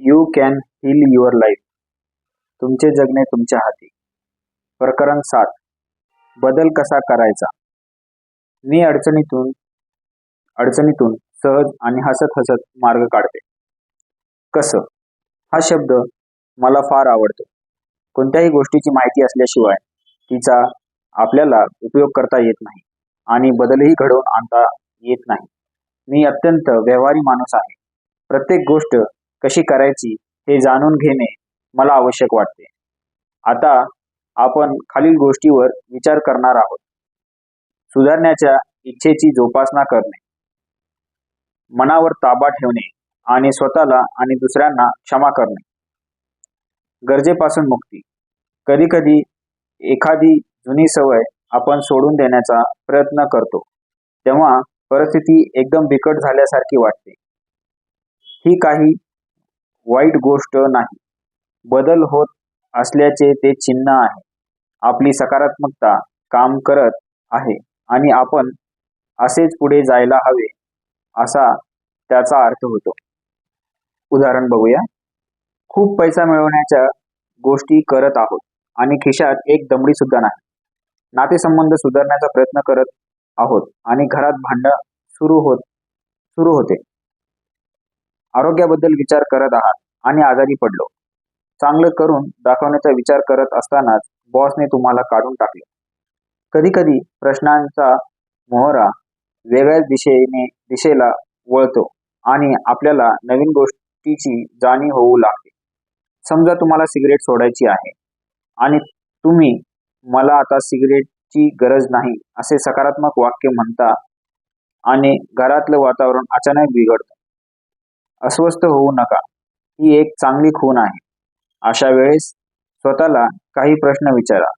You can heal your life तुमचे जगणे तुमच्या हाती. प्रकरण सात. बदल कसा करायचा? मी अडचणीतून अडचणीतून सहज आणि हसत हसत मार्ग काढते. कसं? हा शब्द मला फार आवडतो. कोणत्याही गोष्टीची माहिती असल्याशिवाय तिचा आपल्याला उपयोग करता येत नाही आणि बदलही घडवून आणता येत नाही. मी अत्यंत व्यवहारी माणूस आहे. प्रत्येक गोष्ट कशी करायची हे जाणून घेणे मला आवश्यक वाटते. आता आपण खालील गोष्टीवर विचार करणार आहोत. सुधारण्याच्या इच्छेची जोपासना करणे. मनावर ताबा ठेवणे आणि स्वतःला आणि दुसऱ्यांना क्षमा करणे. गरजेपासून मुक्ती. कधी कधी एखादी जुनी सवय आपण सोडून देण्याचा प्रयत्न करतो. तेव्हा परिस्थिती एकदम बिकट झाल्यासारखी वाटते. ही काही वाईट गोष्ट नाही. बदल होत असल्याचे ते चिन्ह आहे. आपली सकारात्मकता काम करत आहे आणि आपण असेच पुढे जायला हवे असा त्याचा अर्थ होतो. उदाहरण बघूया. खूप पैसा मिळवण्याच्या गोष्टी करत आहोत आणि खिशात एक दमडी सुद्धा नाही. नातेसंबंध सुधारण्याचा प्रयत्न करत आहोत आणि घरात भांडण सुरू होत सुरू होते. आरोग्याबद्दल विचार करत आहात. आणि आजारी पडलो. चांगलं करून दाखवण्याचा विचार करत असतानाच बॉसने तुम्हाला काढून टाकले. कधी कधी प्रश्नांचा मोहरा वेगळ्याच दिशेने दिशेला वळतो आणि आपल्याला नवीन गोष्टीची जाणीव होऊ लागते. समजा तुम्हाला सिगरेट सोडायची आहे आणि तुम्ही मला आता सिगरेटची गरज नाही असे सकारात्मक वाक्य म्हणता आणि घरातलं वातावरण अचानक बिघडतं. अस्वस्थ होऊ नका. ही एक चांगली खून आहे. अशा वेळेस स्वतःला काही प्रश्न विचारा.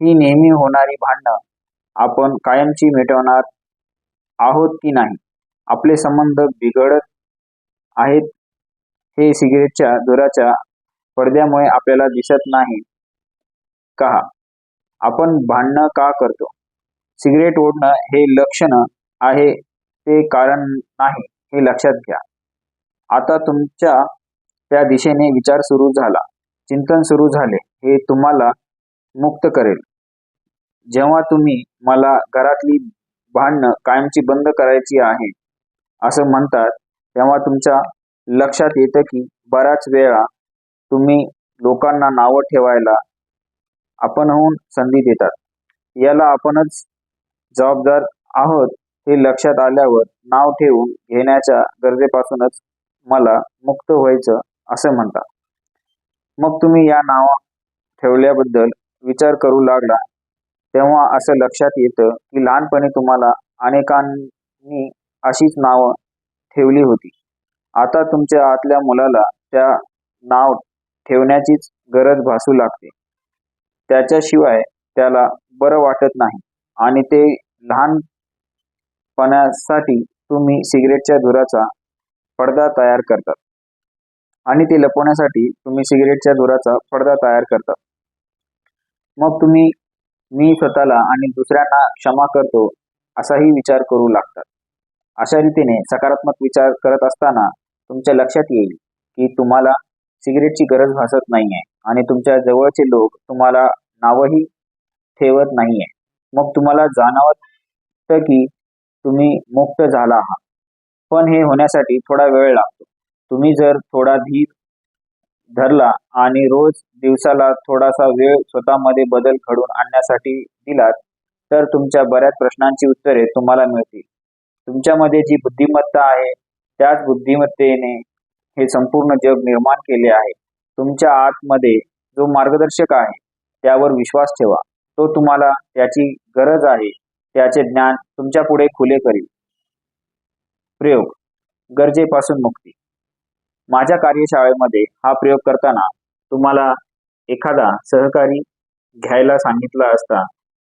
ही नेहमी होणारी भांडणं आपण कायमची मिटवणार आहोत की नाही? आपले संबंध बिघडत आहेत हे सिगरेटच्या धुराच्या पडद्यामुळे आपल्याला दिसत नाही. का आपण भांडणं का करतो? सिगरेट ओढणं हे लक्षण आहे ते कारण नाही हे लक्षात घ्या. आता तुमच्या त्या दिशेने विचार सुरू झाला. चिंतन सुरू झाले. हे तुम्हाला मुक्त करेल. जेव्हा तुम्ही मला घरातली भांडणं कायमची बंद करायची आहे असं म्हणतात तेव्हा तुमच्या लक्षात येतं की बऱ्याच वेळा तुम्ही लोकांना नावं ठेवायला आपणहून संधी देतात. याला आपणच जबाबदार आहोत हे लक्षात आल्यावर नाव ठेवून घेण्याच्या गरजेपासूनच मला मुक्त व्हायचं असं म्हणतात. मग तुम्ही या नाव ठेवल्याबद्दल विचार करू लागला तेव्हा असं लक्षात येतं की लहानपणी तुम्हाला अनेकांनी अशीच नावं ठेवली होती. आता तुमच्या आतल्या मुलाला त्या नाव ठेवण्याचीच गरज भासू लागते. त्याच्याशिवाय त्याला बरं वाटत नाही आणि ते लहानपणासाठी तुम्ही सिगरेटच्या धुराचा पडदा तयार करतात. आणि ते लपवण्यासाठी तुम्ही सिगरेटच्या धुराचा पडदा तयार करता. मग तुम्ही मी स्वतःला आणि दुसऱ्यांना क्षमा करतो असाही विचार करू लागतात. अशा रीतीने सकारात्मक विचार करत असताना तुमच्या लक्षात येईल की तुम्हाला सिगरेटची गरज भासत नाहीये आणि तुमच्या जवळचे लोक तुम्हाला नावही ठेवत नाहीये. मग तुम्हाला जाणवत की तुम्ही मुक्त झाला आहात. पण हे होण्यासाठी थोडा वेळ लागतो. तुम्ही जर थोडा धीर धरला आणि रोज दिवसाला थोडासा वेळ स्वतःमध्ये बदल घडून आणण्यासाठी दिलात तर तुमच्या बऱ्याच प्रश्नांची उत्तरे तुम्हाला मिळतील. तुमच्यामध्ये जी बुद्धिमत्ता आहे त्याच बुद्धिमत्तेने हे संपूर्ण जग निर्माण केले आहे. तुमच्या आतमध्ये जो मार्गदर्शक आहे त्यावर विश्वास ठेवा. तो तुम्हाला त्याची गरज आहे त्याचे ज्ञान तुमच्यापुढे खुले करील. प्रयोग. गरजेपासून मुक्ती. माझ्या कार्यशाळेमध्ये हा प्रयोग करताना तुम्हाला एखादा सहकारी घ्यायला सांगितला असता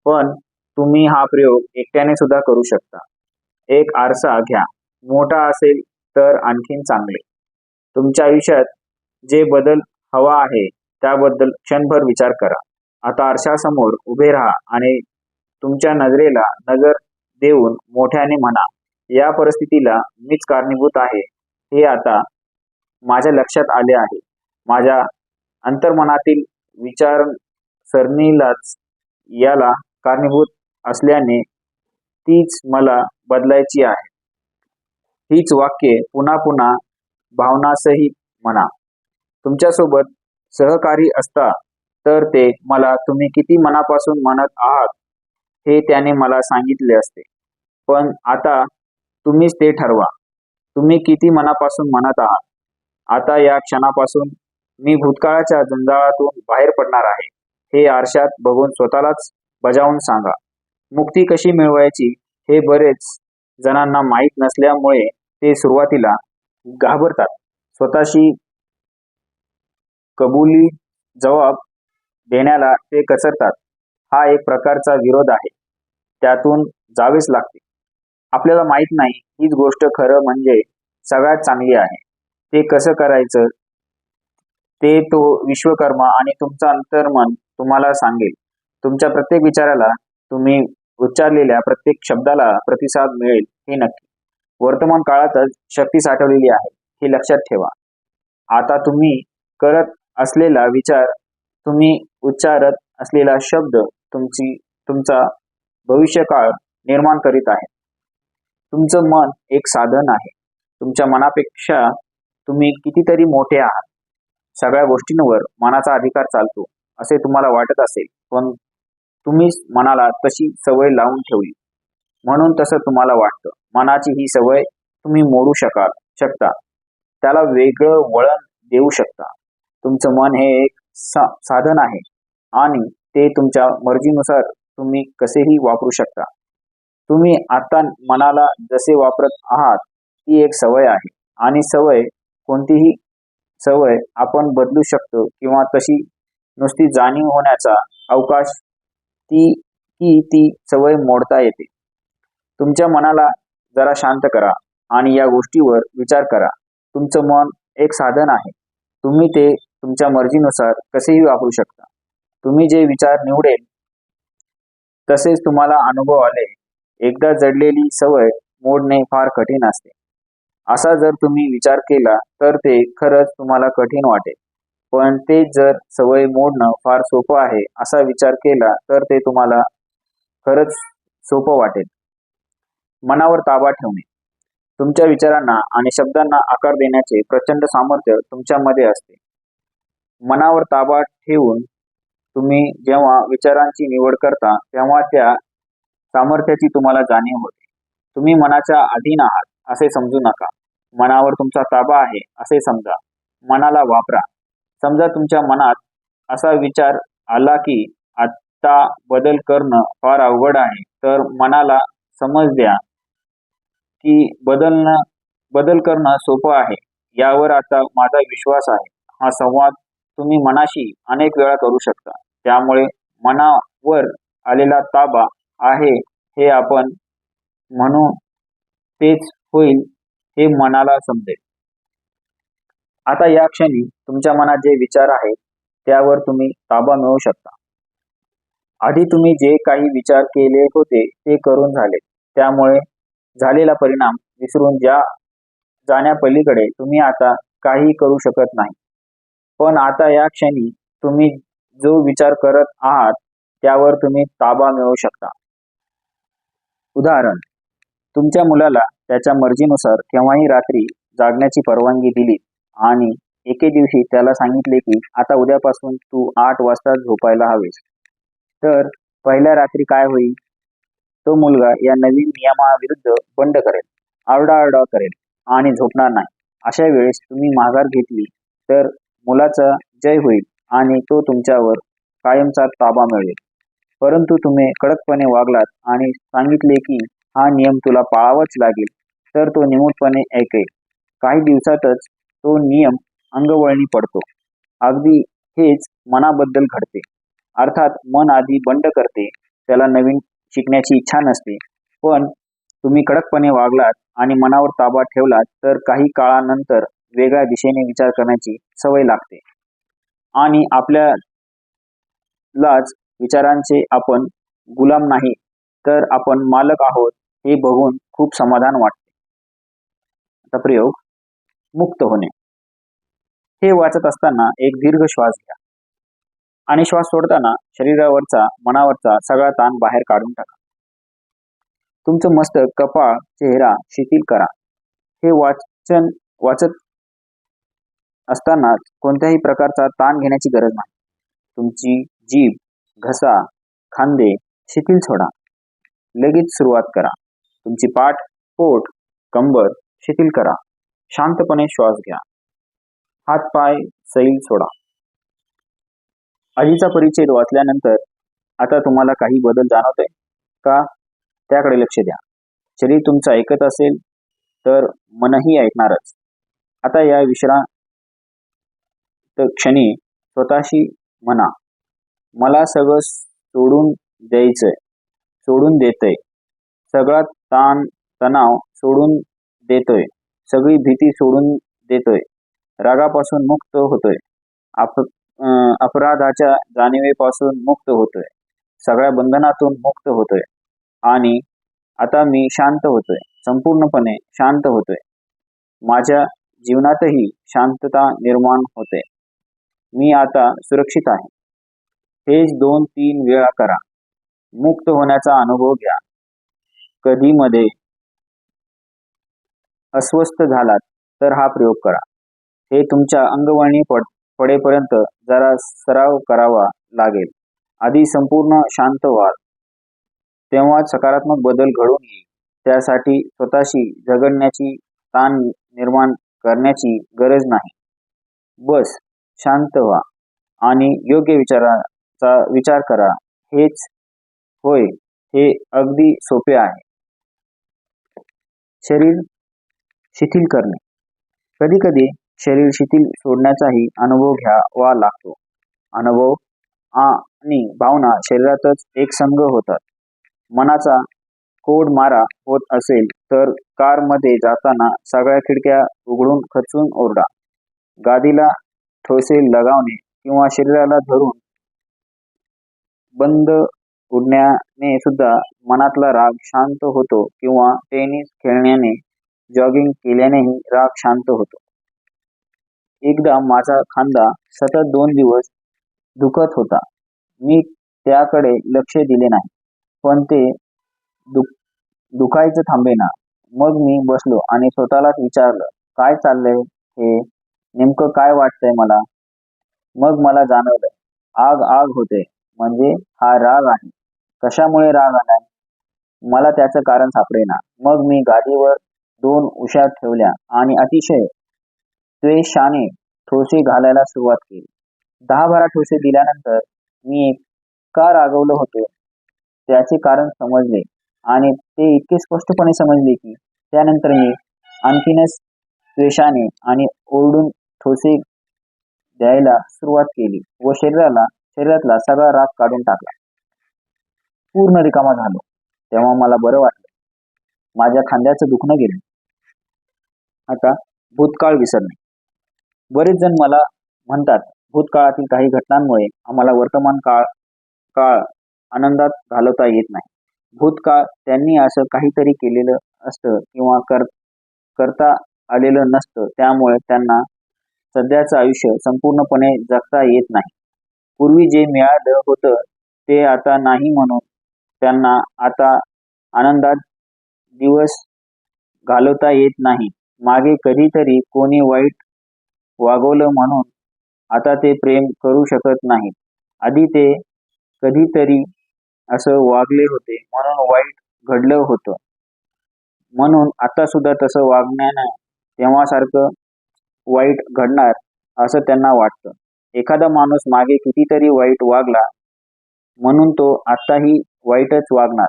पण तुम्ही हा प्रयोग एकट्याने सुद्धा करू शकता. एक आरसा घ्या. मोठा असेल तर आणखीन चांगले. तुमच्या आयुष्यात जे बदल हवा आहे त्याबद्दल क्षणभर विचार करा. आता आरशासमोर उभे राहा आणि तुमच्या नजरेला नजर देऊन मोठ्याने म्हणा या परिस्थितीला मीच कारणीभूत आहे. हे आता माझ्या लक्षात आले आहे. माझ्या अंतर्मनातील विचार सरणीलाच याला कारणीभूत असल्याने तीच मला बदलायची आहे. हीच वाक्ये पुन्हा पुन्हा भावनासहित म्हणा. तुमच्यासोबत सहकारी असता तर ते मला तुम्ही किती मनापासून म्हणत आहात हे त्याने मला सांगितले असते. पण आता तुम्हीच ते ठरवा. तुम्ही किती मनापासून म्हणत आहात? आता या क्षणापासून मी भूतकाळाच्या जंजाळातून बाहेर पडणार आहे. हे आरशात बघून स्वतःलाच बजावून सांगा. मुक्ती कशी मिळवायची हे बरेच जणांना माहीत नसल्यामुळे ते सुरुवातीला घाबरतात. स्वतःशी कबुली जबाब देण्याला ते कचरतात हा एक प्रकारचा विरोध आहे. त्यातून जावेच लागते. आपल्याला माहीत नाही हीच गोष्ट खरं म्हणजे सगळ्यात चांगली आहे. ते कसं करायचं? ते तो विश्वकर्मा आणि तुमचं अंतर्मन तुम्हाला सांगेल. तुमच्या प्रत्येक विचाराला तुम्ही उच्चारलेल्या प्रत्येक शब्दाला प्रतिसाद मिळेल हे नक्की. वर्तमान काळातच शक्ती साठवलेली आहे हे लक्षात ठेवा. आता तुम्ही करत असलेला विचार तुम्ही उच्चारत असलेला शब्द तुमची तुमचा भविष्यकाळ निर्माण करीत आहे. तुमचं मन एक साधन आहे. तुमच्या मनापेक्षा तुम्ही कितीतरी मोठे आहात. सगळ्या गोष्टींवर मनाचा अधिकार चालतो असे तुम्हाला वाटत असेल. पण तुम्हीच मनाला तशी सवय लावून ठेवली. म्हणून तसं तुम्हाला वाटतं. मनाची ही सवय तुम्ही मोडू शकाल शकता. त्याला वेगळं वळण देऊ शकता. तुमचं मन हे एक सा साधन आहे. आणि ते तुमच्या मर्जीनुसार तुम्ही कसेही वापरू शकता. तुम्ही आता मनाला जसे वापरत आहात ती एक सवय आहे. आणि सवय कोणतीही सवय आपण बदलू शकतो किंवा तशी नुसती जाणीव होण्याचा अवकाश ती की ती सवय मोडता येते. तुमच्या मनाला जरा शांत करा आणि या गोष्टीवर विचार करा. तुमचं मन एक साधन आहे. तुम्ही ते तुमच्या मर्जीनुसार कसेही वापरू शकता. तुम्ही जे विचार निवडेल तसेच तुम्हाला अनुभव आले. एकदा जडलेली सवय मोडणे फार कठीण असते. असा जर तुम्ही विचार केला तर ते खरंच तुम्हाला कठीण वाटेल. पण ते जर सवय मोडणं फार सोपं आहे असा विचार केला तर ते तुम्हाला खरंच सोपं वाटेल. मनावर ताबा ठेवणे. तुमच्या विचारांना आणि शब्दांना आकार देण्याचे प्रचंड सामर्थ्य तुमच्यामध्ये असते. मनावर ताबा ठेवून तुम्ही जेव्हा विचारांची निवड करता तेव्हा त्या सामर्थ्याची तुम्हाला जाणीव होते. तुम्ही मनाच्या अधीन आहात असे समजू नका. मनावर तुमचा ताबा आहे असे समजा. मनाला वापरा. समजा तुमच्या मनात असा विचार आला की आता बदल करणं फार अवघड आहे तर मनाला समज द्या की बदलणं बदल करणं सोपं आहे. यावर आता माझा विश्वास आहे. हा संवाद तुम्ही मनाशी अनेक वेळा करू शकता. त्यामुळे मनावर आलेला ताबा आहे हे आपण म्हणू तेच होईल. हे मनाला समजेल. आता या क्षणी तुमच्या मनात जे विचार आहेत त्यावर तुम्ही ताबा मिळवू शकता. आधी तुम्ही जे काही विचार केले होते ते करून झाले. त्यामुळे झालेला परिणाम विसरून ज्या जाण्यापलीकडे तुम्ही आता काही करू शकत नाही. पण आता या क्षणी तुम्ही जो विचार करत आहात त्यावर तुम्ही ताबा मिळवू शकता. उदाहरण तुमच्या मुलाला त्याच्या मर्जीनुसार केव्हाही रात्री जागण्याची परवानगी दिली. आणि एके दिवशी त्याला सांगितले की आता उद्यापासून तू आठ वाजता झोपायला हवेस. तर पहिल्या रात्री काय होईल? तो मुलगा या नवीन नियमाविरुद्ध बंड करेल आरडाआरडा करेल आणि झोपणार नाही. अशा वेळेस तुम्ही माघार घेतली तर मुलाचा जय होईल आणि तो तुमच्यावर कायमचा ताबा मिळेल. परंतु तुम्ही कडकपणे वागलात आणि सांगितले की हा नियम तुला पाळावाच लागेल. तर तो निमूटपणे ऐकेल. काही दिवसातच तो नियम अंगवळणी पडतो. अगदी हेच मनाबद्दल घडते. अर्थात मन आधी बंड करते त्याला नवीन शिकण्याची इच्छा नसते. पण तुम्ही कडकपणे वागलात आणि मनावर ताबा ठेवलात तर काही काळानंतर वेगळ्या दिशेने विचार करण्याची सवय लागते. आणि आपल्यालाच विचारांचे आपण गुलाम नाही तर आपण मालक आहोत हे बघून खूप समाधान वाटते. चा प्रयोग मुक्त होणे. हे वाचत असताना एक दीर्घ श्वास घ्या. आणि श्वास सोडताना शरीरावरचा मनावरचा सगळा ताण बाहेर काढून टाका. तुमचं मस्तक कपाळ चेहरा शिथिल करा. हे वाचन वाचत असताना कोणत्याही प्रकारचा ताण घेण्याची गरज नाही. तुमची जीभ घसा खांदे शिथिल सोडा. लगेच सुरुवात करा. तुमची पाठ पोट कंबर शिथिल करा. शांतपणे श्वास घ्या. हात पाय सैल सोडा. आधीचा परिचय वाचल्यानंतर आता तुम्हाला काही बदल जाणवतोय? का? त्याकडे लक्ष द्या. शरीर तुमचं ऐकत असेल तर मनही ऐकणारच. आता या विश्रांत क्षणी स्वतःशी म्हणा. मला सगळं सोडून द्यायचंय सोडून देतय. सगळा ताण तणाव सोडून देतोय. सगळी भीती सोडून देतोय. रागापासून मुक्त होतोय. अप अपराधाच्या जाणीवेपासून मुक्त होतोय. सगळ्या बंधनातून मुक्त होतोय. आणि आता मी शांत होतोय. संपूर्णपणे शांत होतोय. माझ्या जीवनातही शांतता निर्माण होते. मी आता सुरक्षित आहे. हेच दोन तीन वेळा करा. मुक्त होण्याचा अनुभव घ्या. कधी मध्ये अस्वस्थ झालात तर हा प्रयोग करा. हे तुमच्या अंगवळणी पड पडेपर्यंत जरा सराव करावा लागेल. आधी संपूर्ण शांत व्हाल तेव्हा सकारात्मक बदल घडून येईल. त्यासाठी स्वतःशी झगडण्याची ताण निर्माण करण्याची गरज नाही. बस शांत व्हा आणि योग्य विचाराचा विचार करा. हेच होय हे अगदी सोपे आहे. शरीर शिथिल करणे. कधी कधी शरीर शिथिल सोडण्याचाही अनुभव घ्यावा लागतो. अनुभव आणि भावना शरीरातच एक संघ होतात. मनाचा कोड मारा होत असेल तर कारमध्ये जाताना सगळ्या खिडक्या उघडून खचून ओरडा. गादीला ठोसे लगावणे किंवा शरीराला धरून बंद उडण्याने सुद्धा मनातला राग शांत होतो किंवा टेनिस खेळण्याने जॉगिंग केल्यानेही राग शांत होतो. एकदा माझा खांदा सतत दोन दिवस दुखत होता. मी त्याकडे लक्ष दिले नाही. पण ते दुख दुखायचं थांबेना. मग मी बसलो आणि स्वतःलाच विचारलं काय चाललंय हे? नेमकं काय वाटतंय मला? मग मला जाणवलं आग आग होते. म्हणजे हा राग आहे. कशामुळे राग आलाय? मला त्याचं कारण सापडेना. मग मी गादीवर दोन उशा ठेवल्या आणि अतिशय द्वेषाने ठोसे घालायला सुरुवात केली. दहा बारा ठोसे दिल्यानंतर मी का रागवलं होतो? त्याचे कारण समजले आणि ते इतके स्पष्टपणे समजले की त्यानंतर मी आणखीनच द्वेषाने आणि ओरडून ठोसे द्यायला सुरुवात केली व शरीराला शरीरातला सगळा राग काढून टाकला. पूर्ण रिकामा झालो. तेव्हा मला बरं वाटलं. माझ्या खांद्याचं दुखणं गेलं. आता भूतकाळ विसरणे. बरेच जण मला म्हणतात भूतकाळातील काही घटनांमुळे आम्हाला वर्तमान काळ काळ आनंदात घालवता येत नाही. भूतकाळ त्यांनी असं काहीतरी केलेलं असतं किंवा कर करता आलेलं नसतं. त्यामुळे त्यांना सध्याचं आयुष्य संपूर्णपणे जगता येत नाही. पूर्वी जे मिळालं होतं ते आता नाही म्हणून त्यांना आता आनंदात दिवस घालवता येत नाही. मागे कधीतरी कोणी वाईट वागवलं म्हणून आता ते प्रेम करू शकत नाहीत. आधी ते कधीतरी असं वागले होते म्हणून वाईट घडलं होतं. म्हणून आता सुद्धा तसं वागण्यानं तेव्हासारखं वाईट घडणार असं त्यांना वाटतं. एखादा माणूस मागे कितीतरी वाईट वागला म्हणून तो आताही वाईटच वागणार.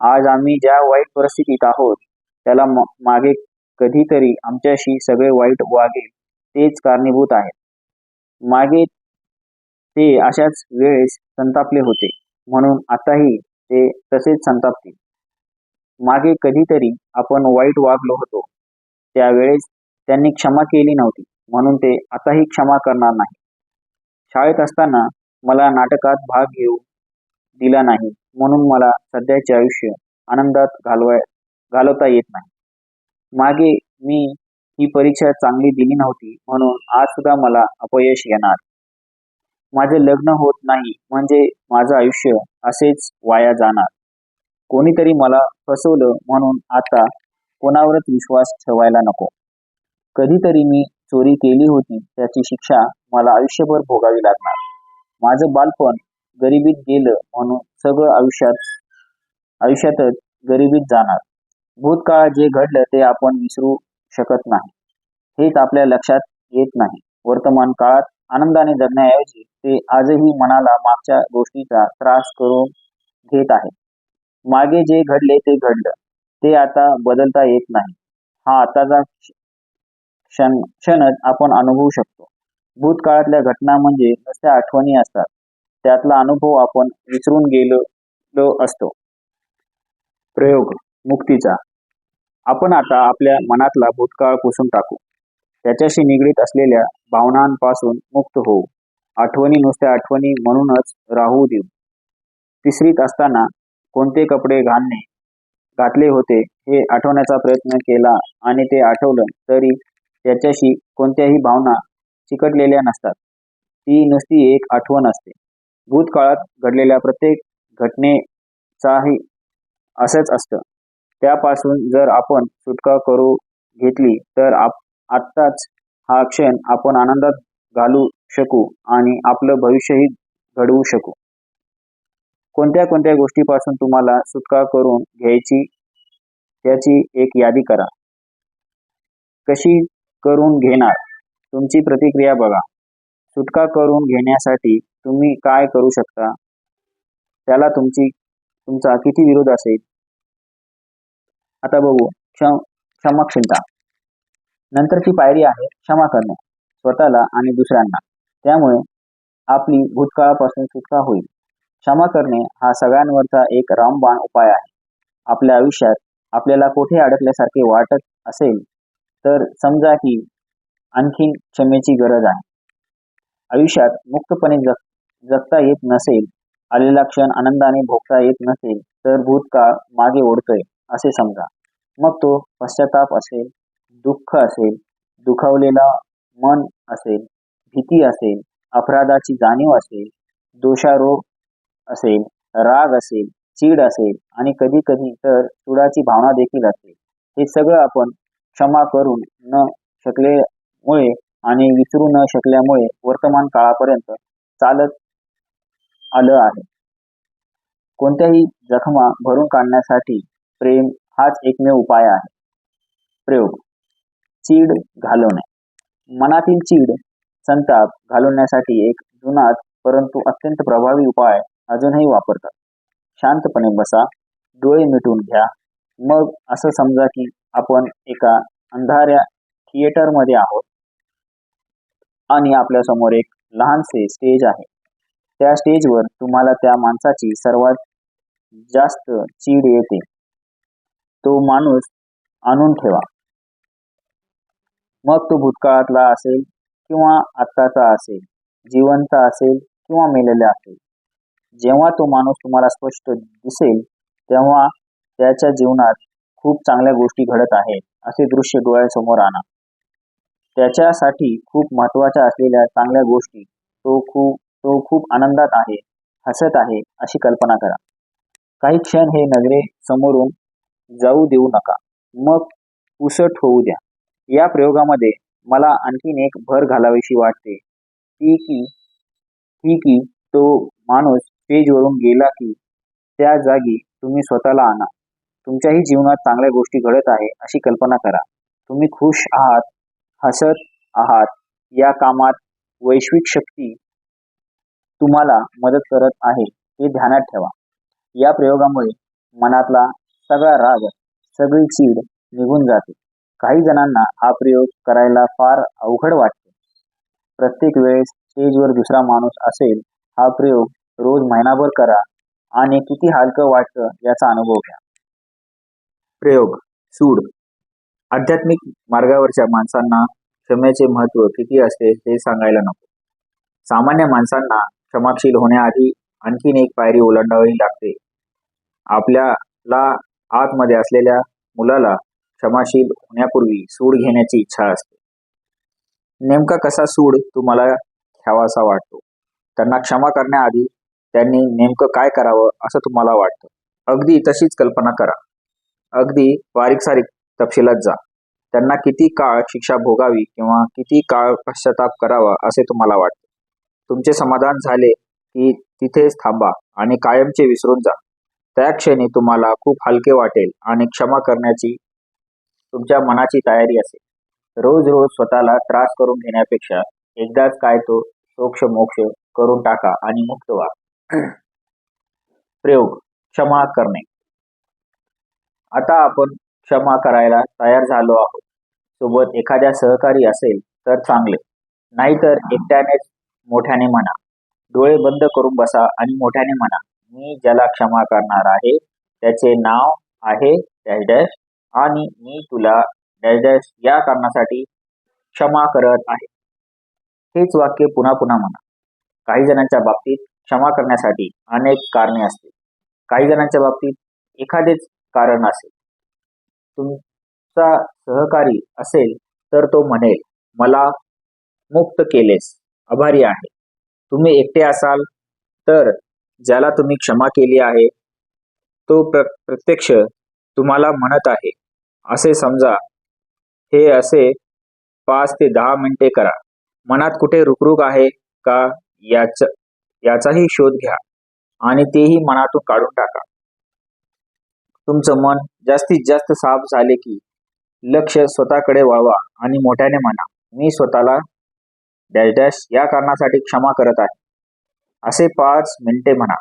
आज आम्ही ज्या वाईट परिस्थितीत आहोत त्याला मागे कधीतरी आमच्याशी सगळे वाईट वागेल तेच कारणीभूत आहेत मागे ते अशाच वेळेस संतापले होते म्हणून आताही ते तसेच संतापतील. मागे कधीतरी आपण वाईट वागलो होतो त्यावेळेस त्यांनी क्षमा केली नव्हती म्हणून ते आताही क्षमा करणार नाही. शाळेत असताना मला नाटकात भाग घेऊ दिला नाही म्हणून मला सध्याचे आयुष्य आनंदात घालवाय घालवता येत नाही. मागे मी ही परीक्षा चांगली दिली नव्हती म्हणून आज सुद्धा मला अपयश येणार. माझे लग्न होत नाही म्हणजे माझं आयुष्य असेच वाया जाणार. कोणीतरी मला फसवलं म्हणून आता कोणावरच विश्वास ठेवायला नको. कधीतरी मी चोरी केली होती त्याची शिक्षा मला आयुष्यभर भोगावी लागणार. माझं बालपण गरिबीत गेलं म्हणून सगळं आयुष्यात आयुष्यातच गरिबीत जाणार. भूतकाळात जे घडलं ते आपण विसरू शकत नाही. हेच आपल्या लक्षात येत नाही. वर्तमान काळात आनंदाने जगण्याऐवजी ते आजही मनाला मागच्या गोष्टीचा त्रास करून घेत आहे मागे जे घडले ते घडलं. ते आता बदलता येत नाही. हा आताचा क्षण क्षणच आपण अनुभवू शकतो. भूतकाळातल्या घटना म्हणजे नुसत्या आठवणी असतात. त्यातला अनुभव आपण विसरून गेलो असतो. प्रयोग मुक्तीचा आपण आता आपल्या मनातला भूतकाळ पुसून टाकू. त्याच्याशी निगडीत असलेल्या भावनांपासून मुक्त होऊ. आठवणी नुसत्या आठवणी म्हणूनच राहू देऊ. तिसरीत असताना कोणते कपडे घालणे घातले होते हे आठवण्याचा प्रयत्न केला आणि ते आठवलं तरी त्याच्याशी कोणत्याही भावना चिकटलेल्या नसतात. ती नुसती एक आठवण असते. भूतकाळात घडलेल्या प्रत्येक घटनेचाही असंच असतं. त्यापासून जर आपण सुटका करू घेतली तर आप आत्ताच हा क्षण आपण आनंदात घालू शकू आणि आपलं भविष्यही घडवू शकू. कोणत्या कोणत्या गोष्टीपासून तुम्हाला सुटका करून घ्यायची त्याची एक यादी करा. कशी करून घेणार तुमची प्रतिक्रिया बघा. सुटका करून घेण्यासाठी तुम्ही काय करू शकता त्याला तुमची तुमचा किती विरोध असेल आता बघू. क्षम क्षमाक्षमता नंतरची पायरी आहे क्षमा करणे. स्वतःला आणि दुसऱ्यांना. त्यामुळे आपली भूतकाळापासून सुटका होईल. क्षमा करणे हा सगळ्यांवरचा एक रामबाण उपाय आहे. आपल्या आयुष्यात आपल्याला कोठे अडकल्यासारखे वाटत असेल तर समजा की आणखीन क्षमेची गरज आहे. आयुष्यात मुक्तपणे जग जगता येत नसेल आलेला क्षण आनंदाने भोगता येत नसेल तर भूतकाळ मागे ओढतोय. असे समजा. मग तो पश्चाताप असेल दुःख असेल दुखावलेला मन असेल भीती असेल अपराधाची जाणीव असेल दोषारोप असेल राग असेल चीड असेल आणि कधी कधी तर चुडाची भावना देखील असेल हे सगळं आपण क्षमा करून न शकलेमुळे आणि विसरू न शकल्यामुळे वर्तमान काळापर्यंत चालत आलं आहे. कोणत्याही जखमा भरून काढण्यासाठी प्रेम हाच एकमेव उपाय आहे. प्रयोग. चीड घालवणे. मनातील चीड संताप घालवण्यासाठी एक जुनाच परंतु अत्यंत प्रभावी उपाय अजूनही वापरतात. शांतपणे बसा डोळे मिटून घ्या. मग असं समजा की आपण एका अंधाऱ्या थिएटरमध्ये आहोत आणि आपल्यासमोर एक लहानसे स्टेज आहे. त्या स्टेजवर तुम्हाला त्या माणसाची सर्वात जास्त चीड येते. तो माणूस आणून ठेवा. मग तो भूतकाळातला असेल किंवा आत्ताचा असेल जिवंत असेल किंवा मेलेला असेल. जेव्हा तो माणूस तुम्हाला स्पष्ट दिसेल तेव्हा त्याच्या जीवनात खूप चांगल्या गोष्टी घडत आहेत असे दृश्य डोळ्यासमोर आणा. त्याच्यासाठी खूप महत्त्वाच्या असलेल्या चांगल्या गोष्टी तो खूप तो खूप आनंदात आहे हसत आहे अशी कल्पना करा. काही क्षण हे नजरे समोरून जाऊ देऊ नका. मग उसट होऊ द्या. या प्रयोगामध्ये मला आणखीन एक भर घालावीशी वाटते. ती की ती की तो माणूस पेजवरून गेला की त्या जागी तुम्ही स्वतःला आणा. तुमच्याही जीवनात चांगल्या गोष्टी घडत आहे अशी कल्पना करा. तुम्ही खुश आहात हसत आहात या कामात वैश्विक शक्ती तुम्हाला मदत करत आहे हे ध्यानात ठेवा. या प्रयोगामुळे मनातला सगळा राग सगळी चीड निघून जाते. काही जणांना हा प्रयोग करायला फार अवघड वाटते. प्रत्येक वेळेस स्टेजवर दुसरा माणूस असेल हा प्रयोग रोज महिनाभर करा आणि किती हलकं वाटतं याचा अनुभव घ्या. प्रयोग सूड. आध्यात्मिक मार्गावरच्या माणसांना क्षमेचे महत्त्व किती असते हे सांगायला नको. सामान्य माणसांना क्षमाशील होण्याआधी आणखीन एक पायरी ओलांडावी लागते. आपल्याला आतमध्ये असलेल्या मुलाला क्षमाशील होण्यापूर्वी सूड घेण्याची इच्छा असते. नेमका कसा सूड तुम्हाला घ्यावासा वाटतो? त्यांना क्षमा करण्याआधी त्यांनी नेमकं काय करावं असं तुम्हाला वाटतं? अगदी तशीच कल्पना करा. अगदी बारीक सारीक तपशिलात जा. त्यांना किती काळ शिक्षा भोगावी किंवा किती काळ पश्चाताप करावा असे तुम्हाला वाटते? तुमचे समाधान झाले की तिथेच थांबा आणि कायमचे विसरून जा. त्या क्षणी तुम्हाला खूप हलके वाटेल आणि क्षमा करण्याची तुमच्या मनाची तयारी असेल. रोज रोज स्वतःला त्रास करून घेण्यापेक्षा एकदाच काय तो सोक्ष मोक्ष करून टाका आणि मुक्त व्हा. प्रयोग क्षमा करणे. आता आपण क्षमा करायला तयार झालो आहोत. सोबत एखाद्या सहकारी असेल तर चांगले. नाहीतर एकट्यानेच मोठ्याने म्हणा. डोळे बंद करून बसा आणि मोठ्याने म्हणा. मी ज्याला क्षमा करणार आहे त्याचे नाव आहे डॅश डॅश आणि मी तुला डॅश डॅश या कारणासाठी क्षमा करत आहे. हेच वाक्य पुन्हा पुन्हा म्हणा. काही जणांच्या बाबतीत क्षमा करण्यासाठी अनेक कारणे असतील काही जणांच्या बाबतीत एखादेच कारण असेल. तुमचा सहकारी असेल तर तो म्हणेल मला मुक्त केलेस. आभारी आहे. तुम्ही एकटे असाल तर ज्याला तुम्ही क्षमा केली आहे तो प्र प्रत्यक्ष तुम्हाला म्हणत आहे. असे समजा. हे असे पाच ते दहा मिनिटे करा. मनात कुठे रुकरुक आहे का याच याचाही शोध घ्या आणि तेही मनातून काढून टाका. तुमचं मन जास्तीत जास्त साफ झाले की लक्ष स्वतःकडे वळवा आणि मोठ्याने म्हणा मी स्वतःला डॅश डॅश या कारणासाठी क्षमा करत आहे. असे पाच मिनिटे म्हणा.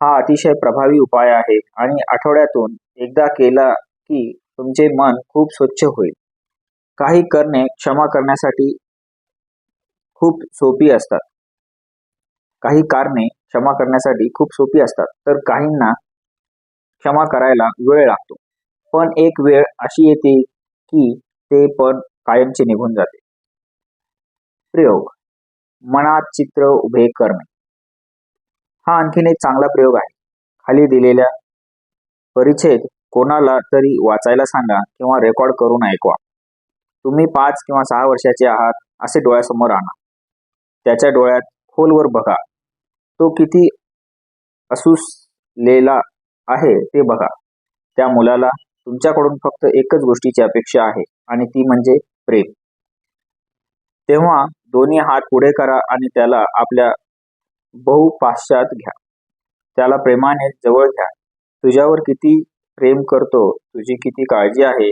हा अतिशय प्रभावी उपाय आहे आणि आठवड्यातून एकदा केला की तुमचे मन खूप स्वच्छ होईल. काही करणे क्षमा करण्यासाठी खूप सोपी असतात. काही कारणे क्षमा करण्यासाठी खूप सोपी असतात. तर काहींना क्षमा करायला वेळ लागतो. पण एक वेळ अशी येते की ते पण कायमचे निघून जाते. प्रयोग. मनात चित्र उभे करणे. हा आणखीन एक चांगला प्रयोग आहे. खाली दिलेल्या परिच्छेद कोणाला तरी वाचायला सांगा किंवा रेकॉर्ड करून ऐकवा. तुम्ही पाच किंवा सहा वर्षाचे आहात असे डोळ्यासमोर आणा. त्याच्या डोळ्यात खोलवर बघा. तो किती असुसलेला आहे ते बघा. त्या मुलाला तुमच्याकडून फक्त एकच गोष्टीची अपेक्षा आहे आणि ती म्हणजे प्रेम. तेव्हा दोन्ही हात पुढे करा आणि त्याला आपल्या बहुपाश्चात घ्या. त्याला प्रेमाने जवळ घ्या. तुझ्यावर किती प्रेम करतो तुझी किती काळजी आहे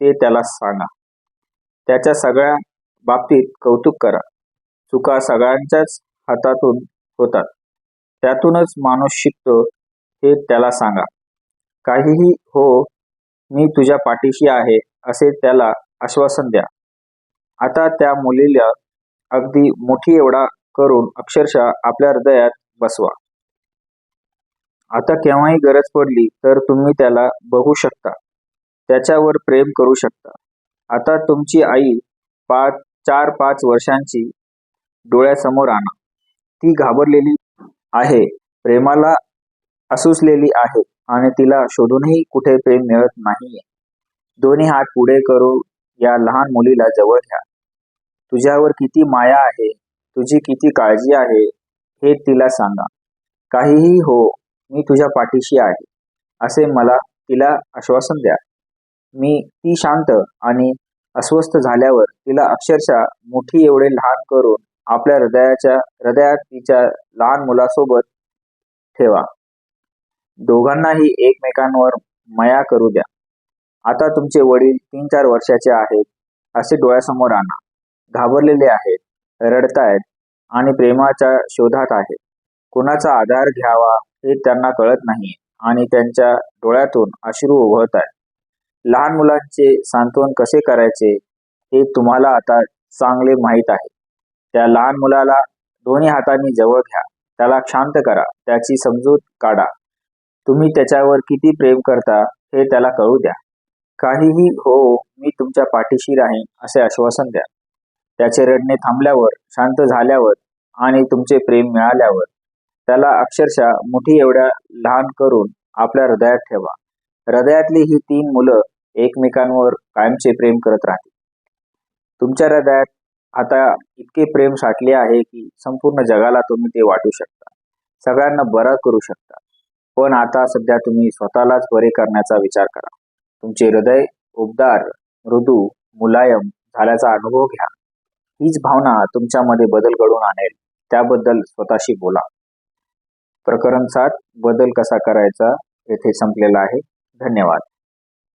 ते त्याला सांगा. त्याच्या सगळ्या बाबतीत कौतुक करा. चुका सगळ्यांच्याच हातातून होतात. त्यातूनच माणूस शिकतो हे त्याला सांगा. काहीही हो मी तुझ्या पाठीशी आहे असे त्याला आश्वासन द्या. आता त्या मुलीला अगदी मोठी एवढा करून अक्षरशः आपल्या हृदयात बसवा. आता केव्हाही गरज पडली तर तुम्ही त्याला बघू शकता. त्याच्यावर प्रेम करू शकता. आता तुमची आई पाच चार पाच वर्षांची डोळ्यासमोर आणा. ती घाबरलेली आहे प्रेमाला असुसलेली आहे आणि तिला शोधूनही कुठे प्रेम मिळत नाहीये. दोन्ही हात पुढे करू या लहान मुलीला जवळ घ्या. तुझ्यावर किती माया आहे तुझी किती काळजी आहे हे तिला सांगा. काहीही हो मी तुझ्या पाठीशी आहे असे मला तिला आश्वासन द्या. मी ती शांत आणि अस्वस्थ झाल्यावर तिला अक्षरशः मोठी एवढे लहान करून आपल्या हृदयाच्या हृदयात तिच्या लहान मुलासोबत ठेवा. दोघांनाही एकमेकांवर मया करू द्या. आता तुमचे वडील तीन चार वर्षाचे आहेत असे डोळ्यासमोर आणा. घाबरलेले आहेत रडतायत आणि प्रेमाच्या शोधात आहेत कुणाचा आधार घ्यावा हे त्यांना कळत नाही आणि त्यांच्या डोळ्यातून अश्रू उभळत आहेत. लहान मुलांचे सांत्वन कसे करायचे हे तुम्हाला आता चांगले माहीत आहे. त्या लहान मुलाला दोन्ही हातांनी जवळ घ्या. त्याला शांत करा. त्याची समजूत काढा. तुम्ही त्याच्यावर किती प्रेम करता हे त्याला कळू द्या. काहीही हो मी तुमच्या पाठीशी राहीन असे आश्वासन द्या. त्याचे रडणे थांबल्यावर शांत झाल्यावर आणि तुमचे प्रेम मिळाल्यावर त्याला अक्षरशः मुठी एवढ्या लहान करून आपल्या हृदयात ठेवा. हृदयातली ही तीन मुलं एकमेकांवर कायमचे प्रेम करत राहतील. तुमच्या हृदयात आता इतके प्रेम साठले आहे की संपूर्ण जगाला तुम्ही ते वाटू शकता. सगळ्यांना बरं करू शकता. पण आता सध्या तुम्ही स्वतःलाच बरे करण्याचा विचार करा. तुमचे हृदय उबदार मृदू मुलायम झाल्याचा अनुभव घ्या. हीच भावना तुमच्यामध्ये बदल घडवून आणेल. त्याबद्दल स्वतःशी बोला. प्रकरण सात बदल कसा करायचा येथे संपलेला आहे. धन्यवाद.